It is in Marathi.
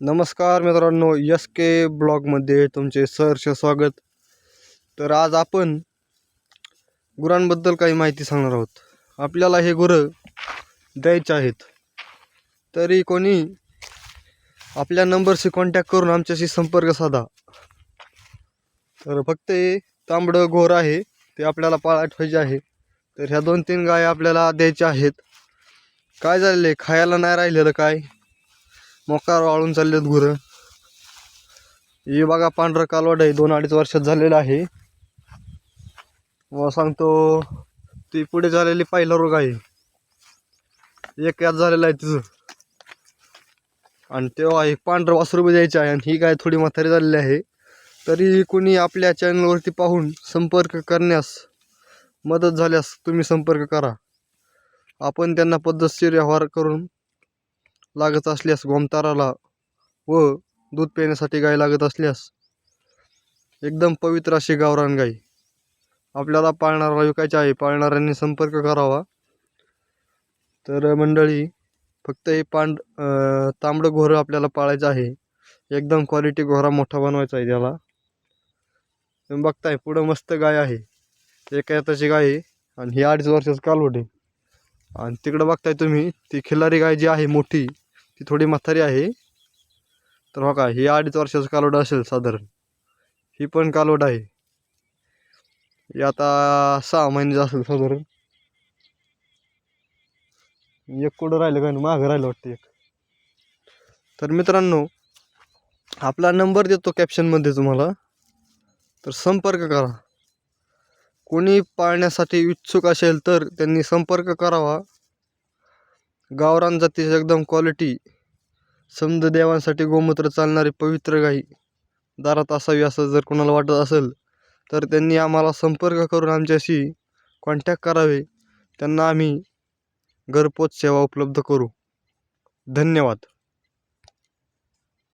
नमस्कार मित्रांनो यस के ब्लॉगमध्ये तुमचे सहर्ष स्वागत. तर आज आपण गुरांबद्दल काही माहिती सांगणार आहोत. आपल्याला हे गुरं द्यायचे आहेत. तरी कोणी आपल्या नंबरशी कॉन्टॅक्ट करून आमच्याशी संपर्क साधा. तर फक्त हे तांबडं घोर आहे ते आपल्याला पाळा ठेवायचे आहे. तर ह्या दोन तीन गाय आपल्याला द्यायच्या आहेत. काय झालेलं आहे? खायला नाही राहिलेलं काय? मोकार वाळून चाललेत गुरं. हे बघा पांढरं कालवड आहे दोन अडीच वर्षात झालेलं आहे. मग सांगतो ती पुढे झालेली पहिला रोग आहे. एक यात झालेला आहे तिचं. आणि तेव्हा एक पांढरं वासरू बी द्यायचं आहे आणि ही गाय थोडी म्हातारी झालेली आहे. तरी कोणी आपल्या चॅनलवरती पाहून संपर्क करण्यास मदत झाल्यास तुम्ही संपर्क करा. आपण त्यांना पद्धतशीर व्यवहार करून लागत असल्यास गोमताराला व दूध पिण्यासाठी गाय लागत असल्यास एकदम पवित्र अशी गावरान गाय. आपल्याला पाळणारा विकायची आहे पाळणाऱ्यांनी संपर्क करावा. तर मंडळी फक्त हे पांढ तांबडं घोरं आपल्याला पाळायचं आहे. एकदम क्वालिटी घोरा मोठा बनवायचा आहे त्याला. तुम्ही बघताय पुढं मस्त गाय आहे. एका याताची गाय आहे आणि ही अडीच वर्षाचं कालवड आहे. आणि तिकडं बघताय तुम्ही ती खिलारी गाय जी आहे मोठी ती थोडी म्हातारी आहे. तर हो का ही अडीच वर्षाचं कालोड असेल साधारण. ही पण कालोड आहे. ही आता सहा महिन्याचं असेल साधारण. एक कुठं राहिलं काय मागं राहिलं वाटतं एक. तर मित्रांनो आपला नंबर देतो कॅप्शनमध्ये तुम्हाला. तर संपर्क करा. कोणी पाळण्यासाठी इच्छुक असेल तर त्यांनी संपर्क करावा. गावरान जातीची एकदम क्वालिटी समद देवांसाठी गोमूत्र चालणारी पवित्र गाई दारात असावी असं जर कोणाला वाटत असेल तर त्यांनी आम्हाला संपर्क करून आमच्याशी कॉन्टॅक्ट करावे. त्यांना आम्ही घरपोच सेवा उपलब्ध करू. धन्यवाद.